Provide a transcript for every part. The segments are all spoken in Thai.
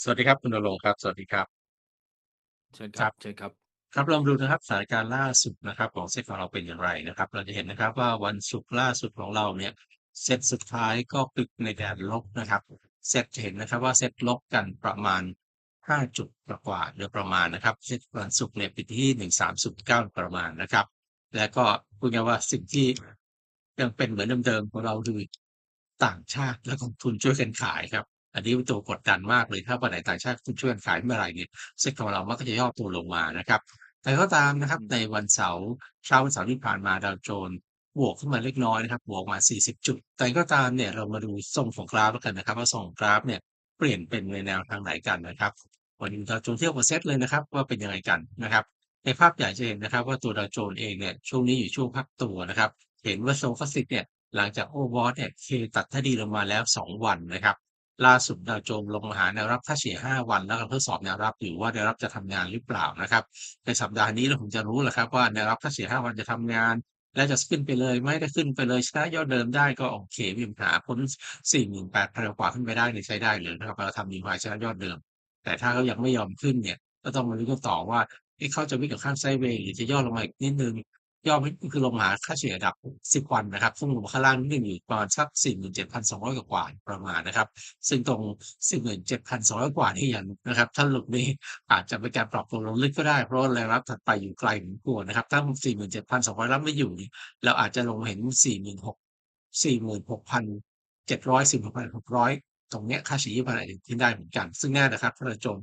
สวัสดีครับ คุณณรงค์ครับ สวัสดีครับ เชิญคครับรับเชิญครับ ครับลองดูนะครับสถานการณ์ล่าสุดนะครับของเซตของเราเป็นอย่างไรนะครับ เราจะเห็นนะครับว่าวันศุกร์ล่าสุดของเราเนี่ยเซตสุดท้ายก็ปิดในแดนลบนะครับเซตจะเห็นนะครับว่าเซตลบกันประมาณ 5 จุดกว่าๆโดยประมาณนะครับเซตวันศุกร์เนี่ยปิดที่ 1309 ประมาณนะครับ และก็พูดง่ายๆว่าสิ่งที่ยังเป็นเหมือนเดิมๆของเราคือต่างชาติและกองทุนช่วยกันขายครับ อันนี้เป็นตัวกดดันมากเลยถ้าวันไหนต่างชาติคุณช่วยกันขายเมื่อไหร่เนี่ยเซ็ตของเรามักจะย่อตัวลงมานะครับ แต่ก็ตามนะครับในวันเสาร์เช้าวันเสาร์ที่ผ่านมาดาวโจนส์บวกขึ้นมาเล็กน้อยนะครับบวกมา 40 จุด แต่ก็ตามเนี่ยเรามาดูทรงของกราฟแล้วกันนะครับว่าทรงกราฟเนี่ยเปลี่ยนเป็นในแนวทางไหนกันนะครับวันนี้ดาวโจนส์เทียบกับเซ็ตเลยนะครับว่าเป็นยังไงกันนะครับในภาพใหญ่จะเห็นนะครับว่าตัวดาวโจนส์เองเนี่ยช่วงนี้อยู่ช่วงพักตัวนะครับเห็นว่าโซฟาสิกเนี่ยหลังจากโอเวอร์เนี่ยเคตัดท่าดีลงมาแล้ว 2 วันนะครับ ล่าสุดดาวโจนส์ลงมาหาแนวรับค่าเฉลี่ย5วันแล้วก็ทดสอบแนวรับอยู่ว่าแนวรับจะทำงานหรือเปล่านะครับในสัปดาห์นี้เราคงจะรู้แหละครับว่าแนวรับค่าเฉลี่ย5วันจะทำงาน และจะขึ้นไปเลยไหม่ได้ขึ้นไปเลยชนะยอดเดิมได้ก็โอเคมมีปัญหาพ้น48,000กว่าขึ้นไปได้เนี่ยใช้ได้เลยนะครับเราทำนิวไฮชนะยอดเดิม แต่ถ้าเขายังไม่ยอมขึ้นเนี่ยก็ต้องมาลุ้นกันต่อว่าเอ๊ะเขาจะวิ่งกับข้างไซเวย์หรือจะย่อลงมาอีกนิดนึง ย่อไปคือลงมาหาค่าเฉลี่ยดับ 10 วันนะครับ ซึ่งลงมาข้างล่างนิดหนึ่งอยู่ประมาณสัก 47,200 กว่าประมาณนะครับ ซึ่งตรง 47,200 กว่านี่ยังนะครับ ถ้าหลุดนี้อาจจะเป็นการปรับตัวลงลึกก็ได้ เพราะแรงรับถัดไปอยู่ไกลเหมือนกลัวนะครับ ถ้า 47,200 รับไม่อยู่เราอาจจะลงมาเห็น 46 46,700 46,600ตรงเนี้ยค่าเฉลี่ยพันอาจจะขึ้นได้เหมือนกัน ซึ่งแน่นะครับถ้าเราจม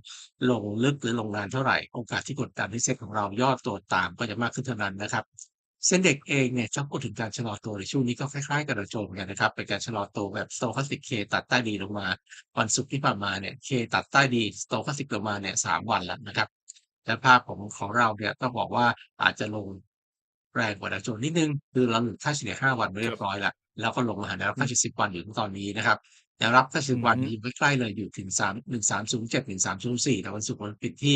ลงลึกหรือลงนานเท่าไหร่ โอกาสที่กดดันที่เซ็ตของเราย่อตัวตามก็จะมากขึ้นเท่านั้นนะครับ เส้นเด็กเองเนี่ยชอบพูดถึงการชะลอตัวในช่วงนี้ก็คล้ายๆกับดาวโจนส์เหมือนกันนะครับ เป็นการชะลอตัวแบบ Stochastic K ตัดใต้ดีลงมา วันศุกร์ที่ผ่านมาเนี่ย K ตัดใต้ดี Stochastic ลงมาเนี่ย3วันแล้วนะครับ และภาพของของเราเนี่ยต้องบอกว่าอาจจะลงแรงกว่าดาวโจนส์นิดหนึ่งคือเราหลุดค่าเฉลี่ย5วันไปเรียบร้อยแล้วแล้วก็ลงมาหาแนวรับค่าเฉลี่ย10วันอยู่ตอนนี้นะครับแนวรับค่าเฉลี่ยวันอยู่ใกล้ๆเลยอยู่ถึง3 1307 1304แต่วันศุกร์มันปิดที่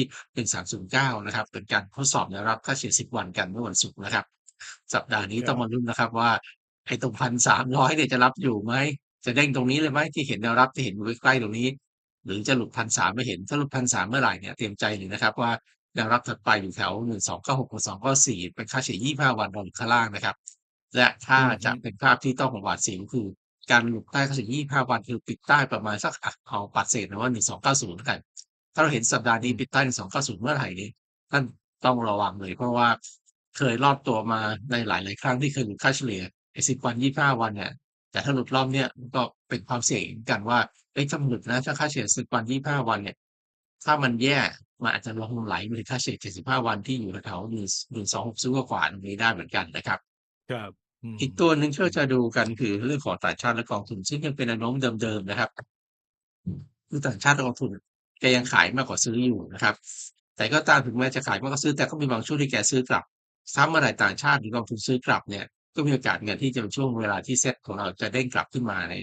1309นะครับเป็นการทดสอบแนวรับค่าเฉลี่ย10วันกันเมื่อวันศุกร์นะครับ สัปดาห์นี้ครับต้องมาลุ้นนะครับว่าไอ้ตรง1,300เนี่ยจะรับอยู่ไหม จะเด้งตรงนี้เลยไหมที่เห็นแนวรับที่เห็นอยู่ใกล้ๆตรงนี้ หรือจะหลุด1,300ไม่เห็น ถ้าหลุด1,300เมื่อไหร่เนี่ยเตรียมใจเลยนะครับว่าแนวรับถัดไปอยู่แถว1296 1294เป็นค่าเฉลี่ย25วันรองข้างล่างนะครับ และถ้าอือฮึจะเป็นภาพที่ต้องหวาดเสียวคือการหลุดใต้ค่าเฉลี่ย25วันคือปิดใต้ประมาณสักอะเอาปัดเศษนะว่า1290แล้วกัน ถ้าเราเห็นสัปดาห์นี้อืมปิดใต้1290เมื่อไหร่นี่ท่านต้องระวังเลยเพราะว่า เคยรอบตัวมาในหลาย ๆ ครั้งที่เคยหลุดค่าเฉลี่ยไอ้10วัน25วันเนี่ยแต่ถ้าหลุดรอบเนี้ยก็เป็นความเสี่ยงเหมือนกันว่าเอ๊ะถ้ามันหลุดนะถ้าค่าเฉลี่ย10วัน25วันเนี่ยถ้ามันแย่มันอาจจะลงไหลไปถึงค่าเฉลี่ย75วันที่อยู่แถวๆ1 1260กว่าๆตรงนี้ได้เหมือนกันนะครับ ครับอืมอีกตัวหนึ่งที่เราจะดูกันคือเรื่องของต่างชาติและกองทุนซึ่งยังเป็นแนวโน้มเดิมๆนะครับคือต่างชาติและกองทุนแกยังขายมากกว่าซื้ออยู่นะครับ แต่ก็ตามถึงแม้จะขายมากกว่าซื้อแต่ก็มีบางช่วงที่แกซื้อกลับ ซ้ำเมื่อไหร่ต่างชาติหรือกองทุนซื้อกลับเนี่ยก็มีโอกาสเหมือนที่จะเป็นช่วงเวลาที่เซ็ตของเราจะเด้งกลับขึ้นมาใน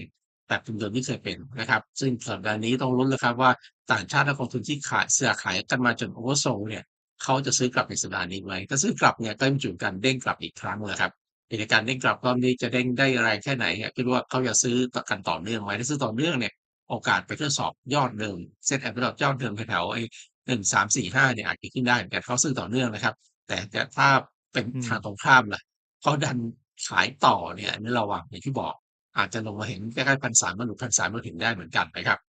แบบเดิมที่เคยเป็นนะครับ ซึ่งสัปดาห์นี้ต้องลุ้นแล้วครับว่าต่างชาติและกองทุนที่ขายเสือขายกันมาจนโอเวอร์โซลเนี่ยเขาจะซื้อกลับในสัปดาห์นี้ไหมถ้าซื้อกลับเนี่ยก็เป็นจุดการเด้งกลับอีกครั้งแหละครับในการเด้งกลับรอบนี้จะเด้งได้แรงแค่ไหนเนี่ยคิดว่าเขาจะซื้อกันต่อเนื่องไหมถ้าซื้อต่อเนื่องเนี่ยโอกาสไปทดสอบยอดเดิมเซ็ตแอปเปิลยอดเดิมแถวไอ้หนึ่งสามสี่ห้าเนี่ยอาจจะขึ้นได้แต่เขาซื้อต่อเนื่องนะครับ แต่จะถ้าเป็นอืมทางตรงข้ามล่ะเขาดันขายต่อเนี่ยอันนี้ระวังอย่างที่บอก อาจจะลงมาเห็นใกล้ๆพันสามมาหลุดพันสามมาถึงได้เหมือนกันนะครับ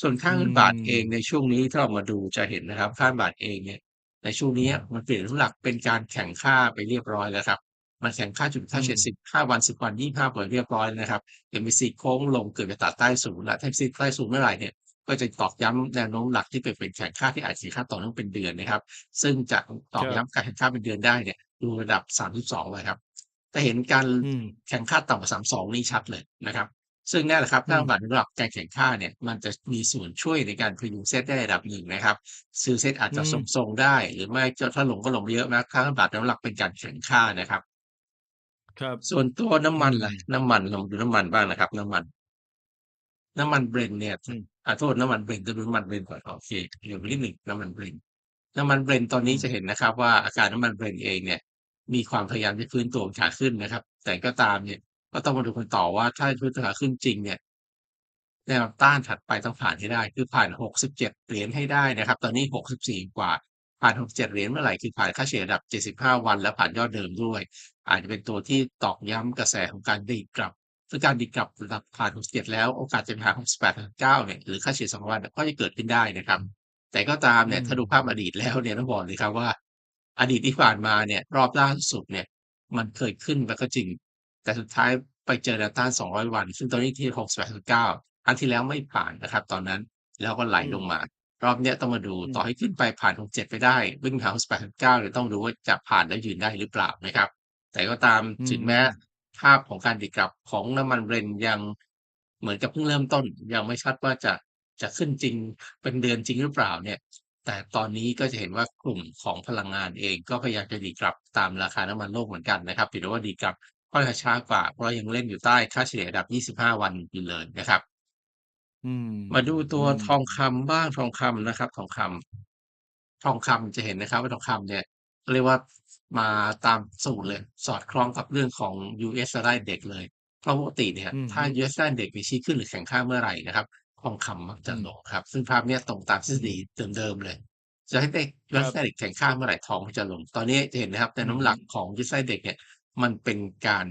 ส่วนค่าเงินบาทเองในช่วงนี้ถ้าเรามาดูจะเห็นนะครับ ค่าบาทเองเนี่ย ในช่วงนี้มันเปลี่ยนรูปหลักเป็นการแข่งค่าไปเรียบร้อยแล้วครับมันแข่งค่าจุดค่าเฉลี่ยอืมสิบห้าวันสิบวันยี่ห้าวันเรียบร้อยแล้วนะครับ MACD โค้งลงเกือบจะตัดใต้ศูนย์แล้วถ้า MACD ใต้ศูนย์เมื่อไหร่เนี่ย ก็จะตอกย้ำแนวโน้มหลักที่เป็นเป็นแข่งค่าที่อาจจะค่าต่อเนื่องเป็นเดือนนะครับ ซึ่งจะตอกครับย้ำการแข่งค่าเป็นเดือนได้เนี่ยดูระดับสามสิบสองเลยครับแต่เห็นการอืมแข่งค่าต่ำกว่าสามสองนี่ชัดเลยนะครับ ซึ่งแน่แหละครับอืมถ้าบาทระดับการแข่งค่าเนี่ยมันจะมีส่วนช่วยในการพยุงเซตได้ระดับหนึ่งนะครับ ซื้อเซตอาจจะอืมทรงๆได้ หรือไม่ก็ถ้าลงก็ลงไม่เยอะมากค่าบาทน้ำหลักเป็นการแข่งค่านะครับครับส่วนตัวน้ำมันล่ะอืมน้ำมันลองดูน้ำมันบ้างนะครับ น้ำมัน น้ำมัน Brent เนี่ยอืมอ่าโทษน้ำมัน Brent จะดูน้ำมัน Brent ก่อนโอเคเดี๋ยวนิดหนึ่งน้ำมัน Brent น้ำมัน Brent ตอนนี้อืมจะเห็นนะครับ ว่าอาการน้ำมัน Brent เองเนี่ย มีความพยายามจะฟื้นตัวขาขึ้นนะครับ แต่ก็ตามเนี่ย ก็ต้องมาดูกันต่อว่าถ้าฟื้นตัวขาขึ้นจริงเนี่ยแนวต้านถัดไปต้องผ่านให้ได้ คือผ่าน 67 เหรียญให้ได้นะครับ ตอนนี้ 64 กว่า ผ่าน 67 เหรียญเมื่อไหร่คือผ่านค่าเฉลี่ยระดับ 75 วัน และผ่านยอดเดิมด้วย อาจจะเป็นตัวที่ตอกย้ำกระแสของการดีดกลับ ซึ่งการดีดกลับระดับผ่าน67แล้วโอกาสจะไปหา68 69เนี่ยหรือค่าเฉลี่ย200วันเนี่ยก็จะเกิดขึ้นได้นะครับ แต่ก็ตามอืเนี่ยถ้าดูมภาพอดีตแล้วเนี่ยต้องบอกเลยครับว่า อดีตที่ผ่านมาเนี่ยรอบล่าสุดเนี่ย มันเคยขึ้นมาก็จริง แต่สุดท้ายไปเจอแนวต้าน 200 วัน ซึ่งตอนนี้ที่ 68 69ครั้งที่แล้วไม่ผ่านนะครับ ตอนนั้นแล้วก็ไหลอืลงมมารอบเนี้ยต้องมาดูอืต่อมให้ขึ้นไปผ่าน67ไปได้วิ่งหา68 69เนี่ยต้องดูว่าจะผ่านแล้วยืนได้หรือเปล่านะครับ แต่ก็ตามอืถึงแม้ม ภาพของการดีดกลับของน้ำมัน Brent ยังเหมือนกับเพิ่งเริ่มต้น ยังไม่ชัดว่าจะจะขึ้นจริงเป็นเดือนจริงหรือเปล่าเนี่ย แต่ตอนนี้ก็จะเห็นว่ากลุ่มของพลังงานเอง ก็พยายามจะดีดกลับตามราคาน้ำมันโลกเหมือนกันนะครับเพียงแต่ว่าดีดกลับค่อนข้างช้ากว่า เพราะยังเล่นอยู่ใต้ค่าเฉลี่ยระดับ 25 วันอยู่เลยนะครับ อืม มาดูตัอืวมทองคำบ้างทองคำนะครับ ทองคำทองคำจะเห็นนะครับ ว่าทองคำเนี่ยเรียกว่า มาตามสูตรเลย สอดคล้องกับเรื่องของ US Dollar Index เลย เพราะปกติเนี่ย อือถ้าฮึ US Dollar Index มีชี้ขึ้นหรือแข็งค่าเมื่อไหร่นะครับทองคำมักอืจะมลงครับ ซึ่งภาพเนี้ยตรงตามทฤอืษฎีมเดิมๆเลย จะให้ได้ครั US บ Dollar Index แข็งค่าเมื่อไหร่ทองก็จะลง ตอนนี้จะเห็นนะครับแนอืวอโน้ำฮึหลักของ US Dollar Index เนี่ย มันเป็นการ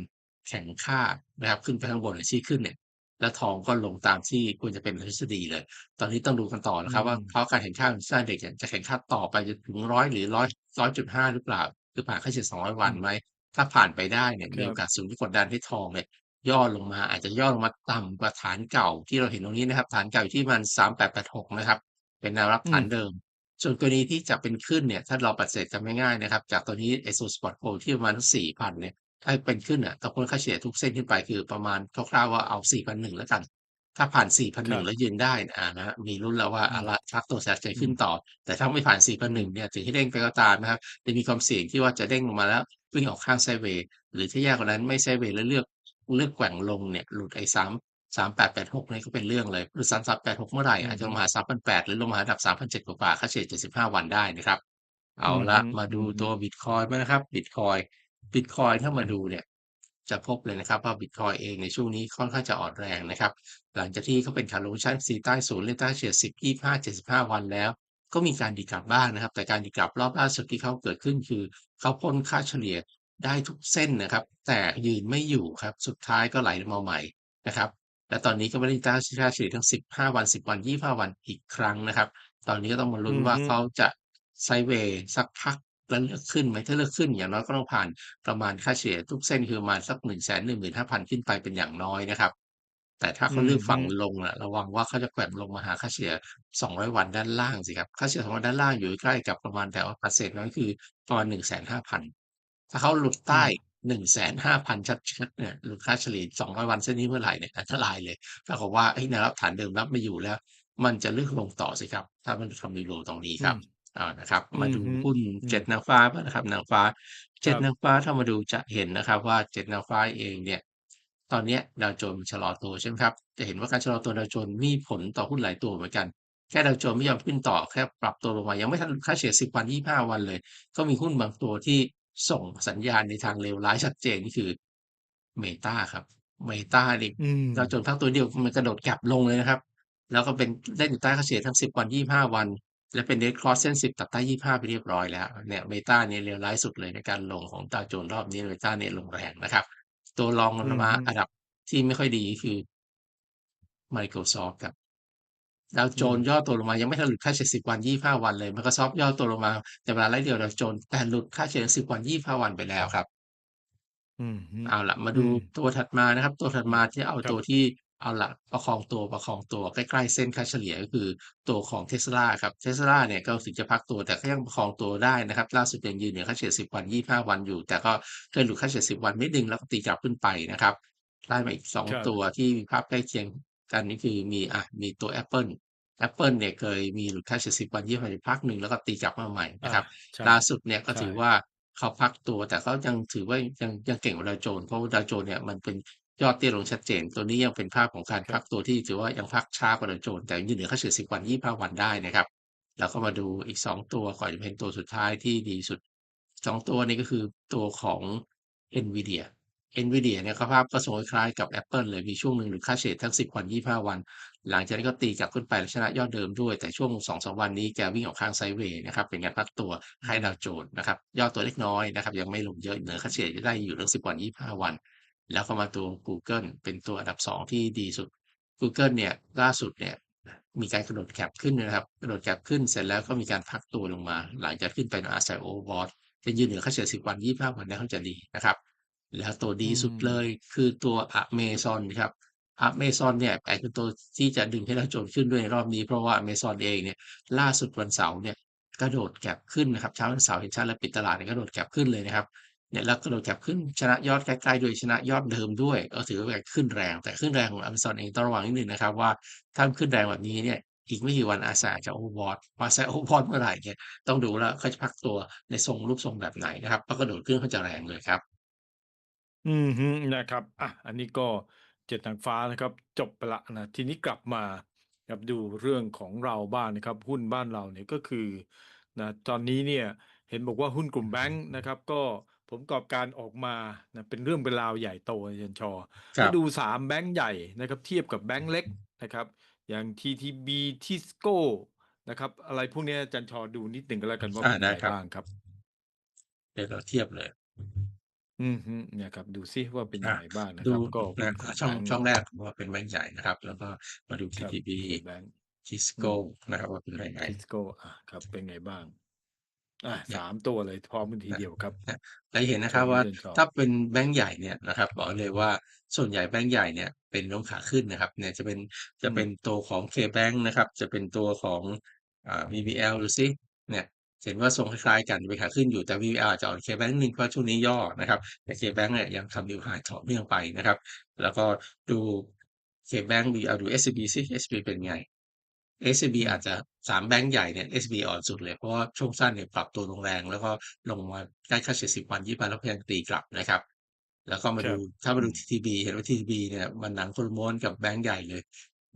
แข็งค่านะครับ ขึ้นไปข้างบนเนี่ยชี้ขึ้นเนี่ย แล้วทองก็ลงตามที่ควรจะเป็นทฤษฎีเลย ตอนนี้ต้องดูกันต่ออืนะครับ ว่าม เพราะการแข่งข้าของ US Dollar Index เนี่ยจะแข่งค่าต่อไปจนถึง100หรือ100 100.5หรือเปล่า คือผ่านค่าเฉลี่ย200อืวันมไหมถ้าผ่านไปได้เนี่ยคมีรัโอบกาสสูงที่กดดันให้ทองเนี่ยย่อลงมาอาจจะย่อลงมาต่ำกว่าฐานเก่าที่เราเห็นตรงนี้นะครับ ฐานเก่าอยู่ที่ประมาณ3886นะครับ เป็นแนวรับอืฐานมเดิม ส่วนกรณีที่จะเป็นขึ้นเนี่ย ถ้าเราปฏิเสธกันง่ายๆนะครับ จากตัวนี้ไอ้ตัว Spot Gold ที่ประมาณสัก4,000เนี่ย ถ้าเป็นขึ้นอะต้องพ้นค่าเฉลี่ยทุกเส้นขึ้นไปคือประมาณคร่าวๆว่าเอา4,100แล้วกัน ถ้าผ่านครั4,100บแล้วยืนได้อ่านะครับมีลุ้นแล้วว่าอืเอามละพักตัวสะใจอืขึ้นมต่อ แต่ถ้าไม่ผ่านอืม4,100เนี่ยถึงให้เด้งไปก็ตามนะครับจะมีความเสี่ยงที่ว่าจะเด้งลงมาแล้ววิ่งออกข้าง Sideways หรือที่แย่กว่านั้นไม่ Sideways แล้วเลือกเลือกแกว่งลงเนี่ยหลุดไอ้3 3886เนี่ยก็เป็นเรื่องเลยหลุด3386เมื่อไหร่อือาอจจะฮึลงมาหา3,800หรือลงมาหาระดับ3,700กว่าๆค่าเฉลี่ย75วันได้นะครับ เออืาอละฮึมาอืดูอฮึตัวบิตคอยน์บ้างนะครับบิตคอยน์บิตคอยน์ถ้ามาดูเนี่ย จะพบเลยนะครับว่าบิตคอยน์เองในช่วงนี้ค่อนข้างจะอ่อนแรงนะครับ หลังจากที่เขาเป็นขาลงชั้น4ใต้ศูนย์เล่นใต้เฉลี่ย10 25 75วันแล้ว ก็มีการดีดกลับบ้างนะครับ แต่การดีดกลับรอบล่าสุดที่เขาเกิดขึ้นคือ เขาพ้นค่าเฉลี่ยได้ทุกเส้นนะครับ แต่ยืนไม่อยู่ครับสุดท้ายก็ไหลลงมาใหม่นะครับและตอนนี้ก็ไม่ได้ใต้ค่าเฉลี่ยทั้ง 15 วัน 10 วัน 25 วันอีกครั้งนะครับ ตอนนี้ก็ต้องมาอืลุ้นอว่าฮึเขาจะ Sideways สักพัก แล้วเลือกขึ้นไหมถ้าเลือกขึ้นอย่างน้อยก็ต้องผ่านประมาณค่าเฉลี่ยทุกเส้นคือประมาณสัก115,000ขึ้นไปเป็นอย่างน้อยนะครับ แต่ถ้าอืเขาอเลือกฮึฝั่งลงอะระวังว่าเขาจะแกว่งลงมาหาค่าเฉลี่ย200วันด้านล่างสิครับค่าเฉลี่ย200วันด้านล่างอยู่ใกล้กับประมาณแถว Percent นั้นคือประมาณ150,000ถ้าเขาหลุดอืใต้ม150,000ชัดๆเนี่ยหลุดค่าเฉลี่ย200วันเส้นนี้เมื่อไหร่เนี่ยอันตรายเลยเท่ากับว่าเฮ้ยแนวรับฐานเดิมรับไม่อยู่แล้ว มันจะเลือกลงต่อสิครับ ถ้ามันทำ Relow ตรงนี้อืครับม อ่านะครับอืมาอดูฮึหุ้นอืเจ็ดมนางฟ้าบ้างนะครับนางฟ้าครั7บนางฟ้าถ้ามาดูจะเห็นนะครับ ว่า7นางฟ้าเองเนี่ย ตอนเนี้ยดาวโจนส์ชะลอตัวใช่ไหมครับ จะเห็นว่าการชะลอตัวดาวโจนส์มีผลต่อหุ้นหลายตัวเหมือนกันแค่ดาวโจนส์ไม่ยอมขึ้นต่อแค่ปรับตัวลงมา ยังไม่ทันหลุดค่าเฉลี่ย10วัน25วันเลย ก็มีหุ้นบางตัวที่ส่งสัญญาณในทางเลวร้ายชัดเจนนี่คือ Meta ครับ Meta นี่อืดาวโจนมส์พักตัวเดียวมันกระโดดแก็บลงเลยนะครับ แล้วก็เป็นเล่นอยู่ใต้ค่าเฉลี่ยทั้ง10วัน25วัน และเป็น Red Cross เส้น10ตัดใต้25ไปเรียบร้อยแล้วเนี่ย Meta เนี่ยเลวร้ายสุดเลยในการลงของดาวโจนส์รอบนี้ Meta เนี่ยลงแรงนะครับ ตัวรองลอืงอมาฮึอันดับที่ไม่ค่อยดีคือ Microsoft ครับดาวอืโจนส์มย่อตัวลงมายังไม่ทันหลุดค่าเฉลี่ย10วัน25วันเลย Microsoft ย่อตัวลงมาในเวลาไล่เดียวดาวโจนส์แต่หลุดค่าเฉลี่ย10วัน25วันไปแล้วครับอือฮึเอาล่ะมาอืดูมตัวถัดมานะครับ ตัวถัดอืมามที่เอาครัตัวบที่ เอาล่ะประคองตัวประคองตัวใกล้ๆเส้นค่าเฉลี่ยก็คือตัวของ Tesla ครับ Tesla เนี่ยก็ถึงจะพักตัวแต่ก็ยังประคองตัวได้นะครับล่าสุดยังยืนเหนือค่าเฉลี่ย10 วัน 25 วันอยู่ แต่ก็เคยหลุดค่าเฉลี่ย10 วันนิดหนึ่งแล้วก็ตีกลับขึ้นไปนะครับไล่มาอีก2ครับตัวที่มีภาพใกล้เคียงกันนี่คือมีอ่ามีตัว Apple Apple เนี่ยเคยมีหลุดค่าเฉลี่ย10 วัน25วันอยู่พักหนึ่งแล้วก็ตีกลับมาใหม่อานะครับใช่ล่าสุดเนี่ยก็ใช่ถือว่าเขาพักตัวแต่เขายังถือว่ายังยังเก่งกว่าดาวโจนส์เพราะว่าดาวโจนส์เนี่ยมันเป็น ยอดเตี้ยลงชัดเจน ตัวนี้ยังเป็นภาพของการครัพับกตัวที่ถือว่ายังพักช้ากว่าดาวโจนส์แต่ยืนเหนือค่าเฉลี่ย10 วัน 25 วันได้นะครับ แล้วก็มาดูอีก 2 ตัวก่อนจะเป็นตัวสุดท้ายที่ดีสุด 2 ตัวนี้ก็คือตัวของ NVIDIA NVIDIA เนี่ยสภาพก็ทรงคล้ายๆกับ Apple เลยมีช่วงหนึ่งหลุดค่าเฉลี่ยทั้ง 10 วัน 25 วัน หลังจากนั้นก็ตีกลับขึ้นไปและชนะยอดเดิมด้วย แต่ช่วง2-3วันนี้แกวิ่งออกข้างไซด์เวย์นะครับเป็นการพักตัวคล้ายดาวโจนส์นะครับย่อตัวเล็กน้อยนะครับยังไม่ลงเยอะเหนือค่าเฉลี่ยได้อยู่ทั้ง 10 วัน 25 วัน แล้วก็มาตัว Google เป็นตัวอันดับ 2 ที่ดีสุด Google เนี่ยล่าสุดเนี่ยมีการกระโดดแก็บขึ้นนะครับ กระโดดแก็บขึ้นเสร็จแล้วก็มีการพักตัวลงมา หลังจากขึ้นไปอาศัย Overbought จะยืนเหนือค่าเฉลี่ย10วัน25วันได้ค่อนข้างจะดีนะครับ แล้วตัวดีสุดเลยคือตัว Amazon ครับ Amazon เนี่ยอาจเป็นตัวที่จะดึงให้ดาวโจนส์ขึ้นด้วยในรอบนี้ เพราะว่า Amazon เองเนี่ยล่าสุดวันเสาร์เนี่ยกระโดดแก็บขึ้นนะครับเช้าวันเสาร์เห็นชัดเลยปิดตลาดเนี่ยกระโดดแก็บขึ้นเลยนะครับ เนี่ยแล้วกระโดดแก็บขึ้นชนะยอดใกล้ๆด้วยชนะยอดเดิมด้วยก็ถือว่าเป็นขึ้นแรงแต่ขึ้นแรงของ Amazon เองต้องระวังนิดหนึ่งนะครับว่าถ้าขึ้นแรงแบบนี้เนี่ยอีกไม่กี่วันอาจจะ Overbought พอ Overbought เมื่อไหร่เนี่ยต้องดูแล้วเขาจะพักตัวในทรงรูปทรงแบบไหนนะครับเพราะกระโดดขึ้นเขาจะแรงเลยครับ อือฮึนะครับอะอันนี้ก็เจ็ดนางฟ้านะครับ จบไปละนะทีนี้กลับมาครับดูเรื่องของเราบ้างนะครับ หุ้นบ้านเราเนี่ยก็คือนะตอนนี้เนี่ยเห็นบอกว่าหุ้นกลุ่มแบงค์นะครับ ก็ ผลประกอบการออกมานะเป็นเรื่องเป็นราวใหญ่โตอาจารย์ชอครัถ้าบดูสามแบงค์ใหญ่นะครับ เทียบกับแบงค์เล็กนะครับ อย่าง TTB Tisco นะครับ อะไรพวกเนี้ยอาจารย์ชอดูนิดหนึ่งก็แล้วกันว่าอ่าเป็นได้ไงครับบ้างครับ เดี๋ยวเราเทียบเลย อือฮึเนี่ยครับ ดูซิว่าเป็นยัอะงไงบ้างนะคดูรับก็หุ้นะนกลุ่มช่องแบงค์ช่องแรกว่าเป็นแบงก์ใหญ่นะครับ แล้วก็มาดูครับ TTB กลุ่มแบงค์ Tisco นะครับว่าเป็นยังไงทิสโก้อะครับเป็นไงบ้าง อะเนี่ยสาม ตัวเลย พร้อมกันทีเดียวครับ นะเราเห็นนะคเชิรับญว่าเชิญชอบถ้าเป็นแบงก์ใหญ่เนี่ยนะครับ บอกเลยว่า ส่วนใหญ่แบงก์ใหญ่เนี่ยเป็นลงขาขึ้นนะครับ เนี่ยจะเป็นจะอืเป็มนตัวของ KBank นะครับ จะเป็นตัวของ อ่า VBL ดูซิเนี่ยเห็นว่าทรงคล้าย ๆ กัน เป็นขาขึ้นอยู่ แต่ VBL อาจจะอ่อน KBank นิดนึงเพราะช่วงนี้ย่อนะครับ แต่ KBank เนี่ยยังทำนิวไฮต่อเนื่องไปนะครับ แล้วก็ดู KBank VBL ดู SCB ซิ SCB เป็นไง SCB อืมอาจจะสามแบงก์ใหญ่เนี่ย SCB อ่อนสุดเลย เพราะว่าช่วงสั้นเนี่ยปรับตัวลงแรง แล้วก็ลงมาใกล้ค่าเฉลี่ย10วัน20วันแล้วพยายามตีกลับนะครับ แล้วก็มาครัดูบถ้ามาอืดูม TTB เห็นว่า TTB เนี่ยมันหนังคนละม้วนกับแบงก์ใหญ่เลย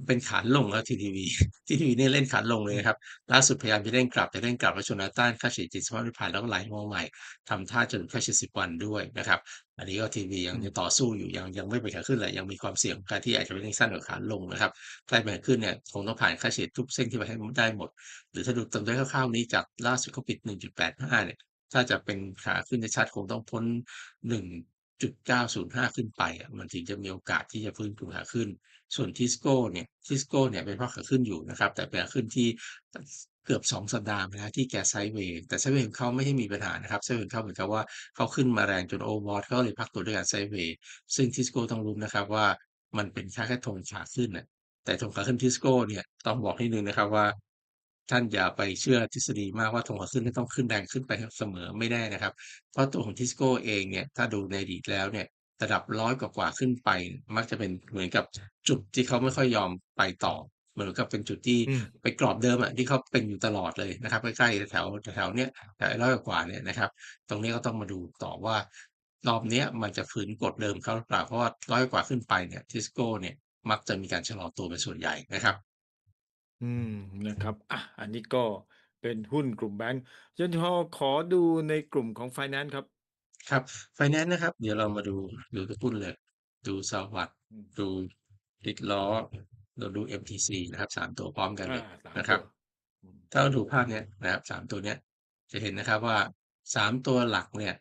เป็นขาลงแล้ว TTB TTB เนี่ยเล่นขาลงเลอืยมนะครับ ล่าสุดพยายามจะเร่งกลับแต่เร่งกลับแล้วชนแนวต้านค่าเฉลี่ย75ไม่ผ่านแล้วก็ไหลลงมาใหม่ทำท่าจะหลุดค่าเฉลี่ย10วันด้วยนะครับ อันนี้ก็ TTB ยัอืงมจะต่อสู้อยู่ยังยังไม่ไปขาขึ้นเลยยังมีความเสี่ยงของการที่อาจจะเป็นเร่งสั้นกว่าขาลงนะครับถ้าไปขาขึ้นเนี่ยคงต้องผ่านค่าเฉลี่ยทุกเส้นที่ไปให้ได้หมด หรือถ้าดูตัวเลขคร่าวๆนี้จากล่าสุดเขาปิด 1.85เนี่ยถ้าจะเป็นขาขึ้นชัดๆคงต้องพ้น 1.905ขึ้นไปอะมันถึงจะมีโอกาสที่จะฟื้นตัวขาขึ้น ส่วน Tisco เนี่ย Tisco เนี่ยเป็นเพราะขาขึ้นอยู่นะครับ แต่เป็นขาขึ้นที่เกือบ 2 สัปดาห์แล้วที่แกไซเวย์แต่ไซเวย์เขาไม่ได้มีปัญหานะครับไซเวย์เขาเหมือนกับว่าเขาขึ้นมาแรงจน Overbought เขาเลยพักตัวด้วยการไซเวย์ซึ่ง Tisco ต้องรู้นะครับว่ามันเป็นแค่แค่ธงขาขึ้นน่ะแต่ธงขาขึ้น Tisco เนี่ยต้องบอกนิดนึงนะครับว่า ท่านอย่าไปเชื่อทฤษฎีมากว่าธงขาขึ้นจะต้องขึ้นแรงขึ้นไปเสมอไม่แน่นะครับ เพราะตัวของ Tisco เองเนี่ยถ้าดูในอดีตแล้วเนี่ยระดับ100กว่าๆขึ้นไป มักจะเป็นเหมือนกับจุดที่เขาไม่ค่อยยอมไปต่อ เหมือนกับเป็นจุดที่อืมไปกรอบเดิมอะที่เขาเป็นอยู่ตลอดเลยนะครับใกล้ๆแถวๆแถวๆเนี้ยแถวไอ้100กว่าๆเนี่ยนะครับ ตรงนี้ก็ต้องมาดูต่อว่ารอบเนี้ยมันจะฝืนกฎเดิมเขาหรือเปล่าเพราะว่า100กว่าขึ้นไปเนี่ย Tisco เนี่ยมักจะมีการชะลอตัวเป็นส่วนใหญ่นะครับ อืม นะครับ อะ อันนี้ก็เป็นหุ้นกลุ่มแบงก์อาจารย์ชอขอดูในกลุ่มของไฟแนนซ์ครับ ครับไฟแนนซ์นะครับ เดี๋ยวเรามาดูดูทุกหุ้นเลย ดูสวัสด์อืม ดูติดล้อเราดู MTC นะครับสามตัวพร้อมกันอ่าเลยสามนะคตัรับ วอืมถ้าเราดูภาพเนี้ยนะครับสามตัวเนี้ย จะเห็นนะครับว่าสามตัวหลักเนี่ย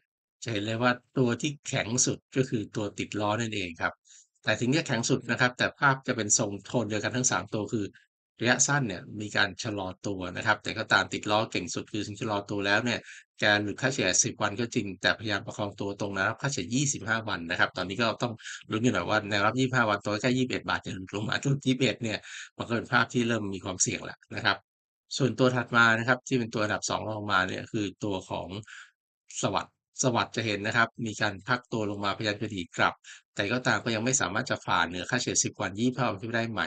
จะเห็นเลยว่าตัวที่แข็งสุดก็คือตัวติดล้อนั่นเองครับ แต่ถึงจะแข็งสุดอืมนะครับ แต่ภาพจะเป็นทรงโทนเดียวกันทั้งสามตัวคือ ระยะสั้นเนี่ยมีการชะลอตัวนะครับ แต่ก็ตามติดล้อเก่งสุดคือถึงชะลอตัวแล้วเนี่ยแกหลุดค่าเฉลี่ย 10 วันก็จริง แต่พยายามประคองตัวตรงแนวรับค่าเฉลี่ย 25 วันนะครับ ตอนนี้ก็ต้องลุ้นกันหน่อยว่าแนวรับ 25 วันตัวใกล้21 บาทจะหลุดลงมาทุก21 เนี่ยมันก็เป็นภาพที่เริ่มมีความเสี่ยงแล้วนะครับ ส่วนตัวถัดมานะครับที่เป็นตัวอันดับ2รองมาเนี่ยคือตัวของสวัสดสวัสด์จะเห็นนะครับ มีการพักตัวลงมาพยายามจะดีดกลับ แต่ก็ตามก็ยังไม่สามารถจะฝ่าเหนือค่าเฉลี่ย 10 วัน 25วันขึ้นไปได้ใหม่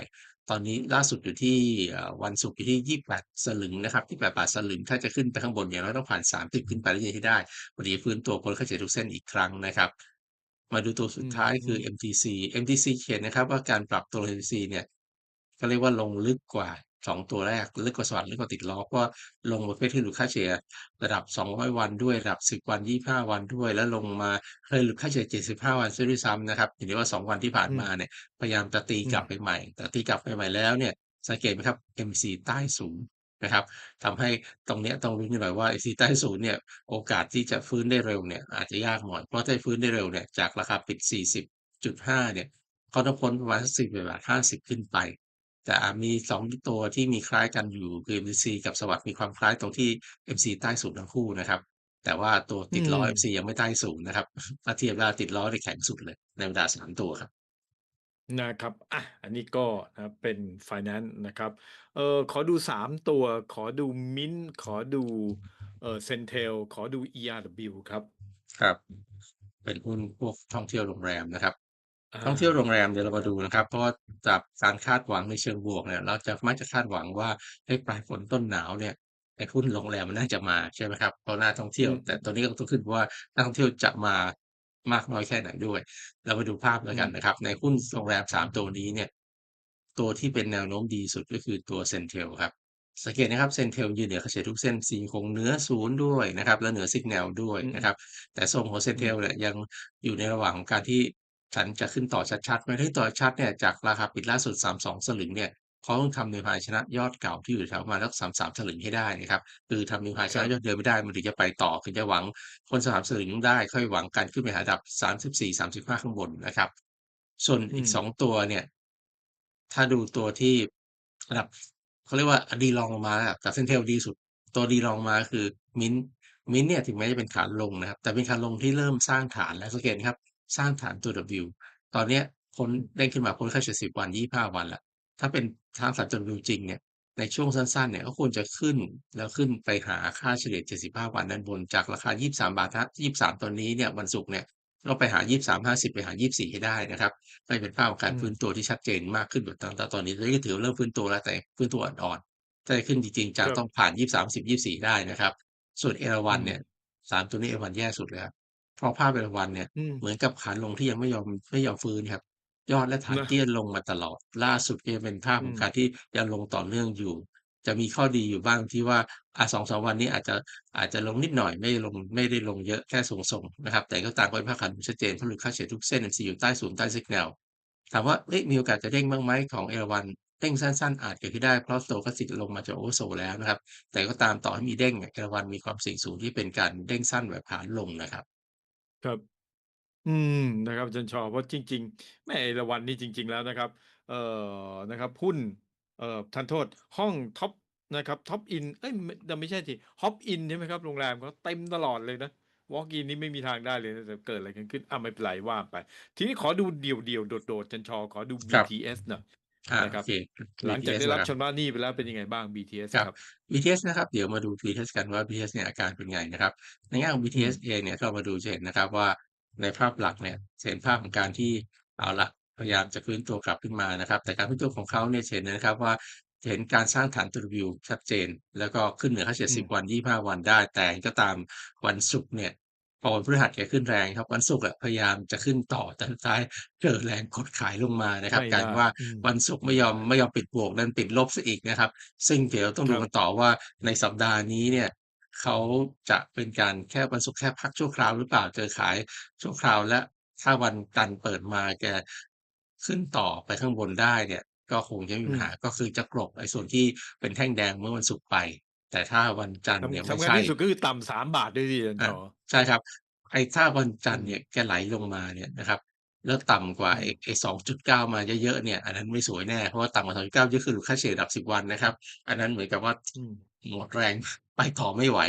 ตอนนี้ล่าสุดอยู่ที่เอ่อวันศุกร์อยู่ที่28สลึงนะครับ28บาทสลึงถ้าจะขึ้นไปข้างบนอย่างน้อยต้องผ่าน30ขึ้นไปแล้วถึงจะได้พอดีฟื้นตัวพ้นค่าเฉลี่ยทุกเส้นอีกครั้งนะครับ มาดูตัวสุอืดมท้ายอืคือม MTC MTC เขียนนะครับ ว่าการปรับตัว MTC เนี่ยเขาเรียกว่าลงลึกกว่า 2 ตัวแรกลึกกว่าสวัสด์ลึกกว่าติดล้อเพราะว่าลงประเภทที่หลุดค่าเฉลี่ยระดับ 200 วันด้วยระดับ 10 วัน 25 วันด้วย แล้วลงมาเคยหลุดค่าเฉลี่ย75 วันเสียด้วยซ้ำนะครับเห็นได้ว่า 2 วันที่ผ่านอืมมาเนี่ยพยายามจะตีอืกลับมไปใหม่ แต่ตีกลับไปใหม่แล้วเนี่ยสังเกตไหมครับ MC ใต้ศูนย์นะครับทำให้ตรงเนี้ยต้องลุ้นกันหน่อยว่า MC ใต้ศูนย์เนี่ยโอกาสที่จะฟื้นได้เร็วเนี่ยอาจจะยากหน่อยเพราะถ้าฟื้นได้เร็วเนี่ยจากราคาปิด 40.5 เนี่ยเขาต้องพ้นประมาณสัก10บาท50ขึ้นไป แต่อ่ามี2ตัวที่มีคล้ายกันอยู่คือ MAC กับสวัสด์มีความคล้ายตรงที่ MC ใต้ศูนย์ทั้งคู่นะครับ แต่ว่าตัวอืติดล้อม MC ยังไม่ใต้ศูนย์นะครับถ้าเทียบแล้วติดล้อเนี่ยแข็งสุดเลย ในบรรดา3ตัวครับนะครับอะอันนี้ก็นะครับเป็นไฟแนนซ์นะครับ เอ่อขอดู3ตัว ขอดู Mint ขอดู เอ่อ Centel ขอดู ERW ครับ ครับ เป็นหุ้นพวกท่องเที่ยวโรงแรมนะครับอา ท่องเที่ยวโรงแรมเดี๋ยวเรามาดูนะครับ เพราะว่าจากการคาดหวังในเชิงบวกเนี่ย เราจะมักจะคาดหวังว่าเฮ้ยปลายฝนต้นหนาวเนี่ยไอ้หุ้นโรงแรมมันน่าจะมาใช่ไหมครับเพราะนักท่องเที่ยวอืมแต่ตัวนี้ก็ต้องขึ้นว่านักท่องเที่ยวจะมามากน้อยแค่ไหนด้วย เรามาดูภาพแล้วกันอืมนะครับ ในหุ้นโรงแรม3ตัวนี้เนี่ย ตัวที่เป็นแนวโน้มดีสุดก็คือตัว Centel ครับสังเกตนะครับ Centel ยืนเหนือค่าเฉลี่ยทุกเส้น C คงเหนือศูนย์ด้วยนะครับ และเหนือ Signal ด้วยอืมนะครับ แต่ทรงของอืม Centel เนี่ยยังอยู่ในระหว่างของการที่ ฉันจะขึ้นต่อชัดๆไม่ได้ต่อชัดเนี่ยจากราคาปิดล่าสุด 32 สลึงเนี่ยเขาต้องทำ New High ชนะยอดเก่าที่อยู่แถวประมาณสัก33สลึงให้ได้นะครับคือทำ New High ชครันะบยอดเดิมไม่ได้มันถึงจะไปต่อถึงจะหวังพ้น33สลึงได้ค่อยหวังการขึ้นไปหาระดับ34-35ข้างบนนะครับ ส่วนอือีกม2ตัวเนี่ย ถ้าดูตัวที่ระดับเขาเรียกว่าดีรองลงมาอะจาก Centel ดีสุด ตัวดีรองลงมาคือ Mint Mint เนี่ยถึงแม้จะเป็นขาลงนะครับ แต่เป็นขาลงที่เริ่มสร้างฐานแล้วสังเกตไหมครับ สร้างฐานตัว W ตอนเนี้ยพ้นอืมเด้งขึ้นมาพ้นค่าเฉลี่ย10วัน25วันแล้วถ้าเป็นทางฐานตัว W จริงเนี่ยในช่วงสั้นๆเนี่ยก็ควรจะขึ้นแล้วขึ้นไปหาค่าเฉลี่ย 75 วันด้านบนจากราคา 23 บาทถ้า23 ตอนนี้เนี่ยวันศุกร์เนี่ยก็ไปหา 23.50 ไปหา 24 ให้ได้นะครับก็จะเป็นภาพของการอืมฟื้นตัวที่ชัดเจนมากขึ้นกว่าตอนตอนนี้ตอนนี้ก็ถือว่าเริ่มฟื้นตัวแล้วแต่ฟื้นตัวอ่อนๆถ้าจะขึ้นจริงๆคจะรับต้องผ่าน 23 10 24 ได้นะครับ ส่วนเอราอืวัณมเนี่ย3ตัวนี้เอราวัณแย่สุดเลยครับ เพราะภาพเอราวัณเนี่ย อืม เหมือนกับขาลงที่ยังไม่ยอม ไม่ยอมฟื้นครับ ยอดและฐานนะ เตี้ยลงมาตลอด ล่าสุดก็จะเป็นภาพอืของม การที่ยังลงต่อเนื่องอยู่ จะมีข้อดีอยู่บ้างที่ว่า อ่า 2-3 วันนี้อาจจะ อาจจะลงนิดหน่อย ไม่ได้ลง ไม่ได้ลงเยอะ แค่ทรง ๆ นะครับ แต่ก็ตามก็เป็นภาพขาลงชัดเจน เพราะหลุดค่าเฉลี่ยทุกเส้น MC อยู่ใต้ศูนย์ ใต้ Signal ถามว่า เอ๊ะ มีโอกาสจะเด้งบ้างไหมของเอราวัณ เด้งสั้น ๆ อาจเกิดขึ้นได้ เพราะ Stochastic ลงมาจาก Oversold แล้วนะครับ แต่ก็ตามต่อให้มีเด้งอะ เอราวัณมีความเสี่ยงสูงที่เป็นการเด้งสั้นแบบขาลงนะครับ ครับ อืม นะครับอาจารย์ชอ เพราะจริง ๆ แหมเอราวัณนี่จริง ๆ แล้วนะครับ เอ่อ นะครับ หุ้น เอ่อ ทานโทษ ห้องท็อปนะครับ Top In เอ๊ยมแต่ไม่ใช่สิ Hop In ใช่ไหมครับ โรงแรมเขาเต็มตลอดเลยนะ Walk In นี่ไม่มีทางได้เลยนะแต่เกิดอะไรกันขึ้นอาไม่เป็นไรว่าไป ทีนี้ขอดูเดี่ยวๆ โดดๆอาจารย์ชอ ขอดู ครับ BTS หน่อยอา นะคโอรับเคหลังจาก BTS ได้เหรรัอบครับชำระหนี้ไปแล้วเป็นยังไงบ้าง BTS ครับครับ BTS นะครับเดี๋ยวมาดู BTS กันว่า BTS เนี่ยอาการเป็นไงนะครับ ในแง่ของอื BTS มเองเนี่ยก็มาดูจะเห็นนะครับว่าในภาพหลักเนี่ยจะเห็นภาพของการที่เอาล่ะพยายามจะฟื้นตัวกลับขึ้นมานะครับ แต่การฟื้นตัวของเขาเนี่ยจะเห็นเลยนะครับว่าจะเห็นการสร้างฐานตัว W ชัดเจน แล้วก็ขึ้นเหนือค่าเฉลี่ยอืม10 วัน 25 วันได้ แต่ก็ตามวันศุกร์เนี่ยพ อวันพฤหัสแกขึ้นแรงครับ วันศุกร์อะพยายามจะขึ้นต่อแต่สุดท้ายเกิดแรงกดขายลงมานะครับไม่กลายได้เป็นว่าอืมวันศุกร์ไม่ยอมได้ไม่ยอมปิดบวกดันปิดลบเสียอีกนะครับ ซึ่งเดี๋ยวต้องคดูรับกันต่อว่าในสัปดาห์นี้เนี่ยเขาจะเป็นการแค่วันศุกร์แค่พักชั่วคราวหรือเปล่าเจอขายชั่วคราวและถ้าวันจันทร์เปิดมาแกขึ้นต่อไปข้างบนได้เนี่ย ก็คงจะไม่มีอืปัญมหาก็คือจะกลบไอ้ส่วนที่เป็นแท่งแดงเมื่อวันศุกร์ไป แต่ถ้าวันจันทร์เนี่ยสำไม่สำคัญใช่ที่สุดก็คือต่ำ3บาทด้วยสิอาจารย์อาชอใช่ครับ ไอ้ถ้าวันจัอืนทร์มเนี่ยแกไหลลงมาเนี่ยนะครับ แล้วต่ำกว่าอืไอ้มไอ้2.9มาเยอะๆเนี่ย อันนั้นไม่สวยแน่เพราะว่าต่ำกว่า2.9เยอะคือหลุดค่าเฉลี่ยระดับ10วันนะครับ อันนั้นเหมือนกับว่าอืมหมดแรงไปต่อไม่ไหว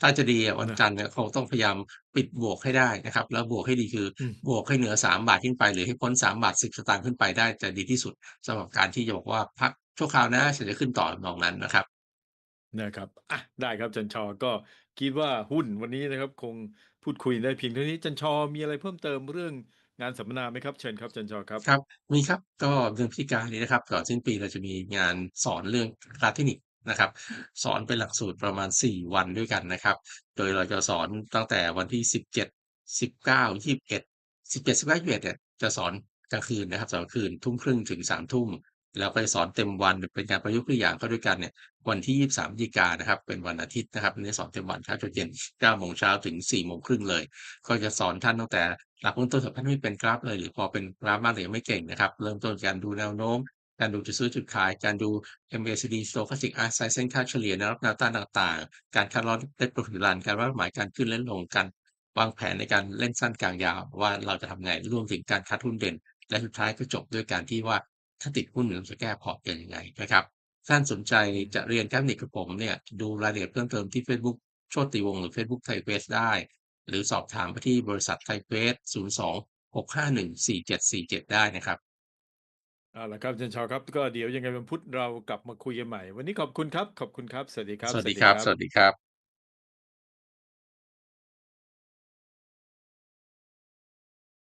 ถ้าจะดีอะวันนะจันทร์เนี่ยคงต้องพยายามปิดบวกให้ได้นะครับ แล้วบวกให้ดีคืออืมบวกให้เหนือ3บาทขึ้นไป หรือให้พ้น3บาท10สตางค์ขึ้นไปได้จะดีที่สุดสำหรับการที่จะบอกว่าพักชั่วคราวนะฉันจะขึ้นต่อทำนองนั้นนะครับ นะครับอะได้ครับจารย์ชอก็คิดว่าหุ้นวันนี้นะครับ คงพูดคุยได้เพียงเท่านี้จารย์ชอมีอะไรเพิ่มเติมเรื่องงานสัมมนาไหมครับ?เชิญครับจารย์ชอครับครับ มีครับก็เดือนพฤศจิกายนนี้นะครับก่อนสิ้นปีเราจะมีงานสอนเรื่องกราฟเทคนิคนะครับ สอนเป็นหลักสูตรประมาณ 4 วันด้วยกันนะครับ โดยเราจะสอนตั้งแต่วันที่ 17 19 21 17 19 21เนี่ยจะสอนกลางคืนนะครับสอนกลางคืน20:30ถึง3ทุ่ม แล้วก็จะสอนเต็มวันเป็นการประยุกต์ตัวอย่างเข้าด้วยกันเนี่ยวันที่ 23พฤศจิกายนนะครับ เป็นวันอาทิตย์นะครับอันนี้สอนเต็มวันเช้าจนเย็น9โมงเช้าถึง4โมงครึ่งเลย ก็จะสอนท่านตั้งแต่หลักเบื้องต้นสำหรับท่านไม่เป็นกราฟเลยหรือพอเป็นกราฟบ้างแต่ยังไม่เก่งนะครับ เริ่มต้นการดูแนวโน้ม การดูจุดซื้อจุดขาย การดู MACD Stochastic Art Size เส้นค่าเฉลี่ยแนวรับแนวต้านต่างๆ การคัดลอตเล็ดโปรฟิตรันการวัดหมายการขึ้นและลงการวางแผนในการเล่นสั้นกลางยาวว่าเราจะทำไงรวมถึงการคัดหุ้นเด่น และสุดท้ายก็จบด้วยการที่ว่า ถ้าติดหุ้นเราจะแก้พอร์ตกันยังไงนะครับท่านสนใจจะเรียนเทคนิคกับผมเนี่ยดูรายละเอียดเพิ่มเติมที่ Facebook โชติวงศ์หรือ Facebook ไทยเฟสได้ หรือสอบถามไปที่บริษัทไทยเฟส02 651 4747 ได้นะครับเอาละครับอาจารย์ชอครับก็เดี๋ยวยังไงวันพุธเรากลับมาคุยกันใหม่ วันนี้ขอบคุณครับ ขอบคุณครับ สวัสดีครับ สวัสดีครับ สวัสดีครับ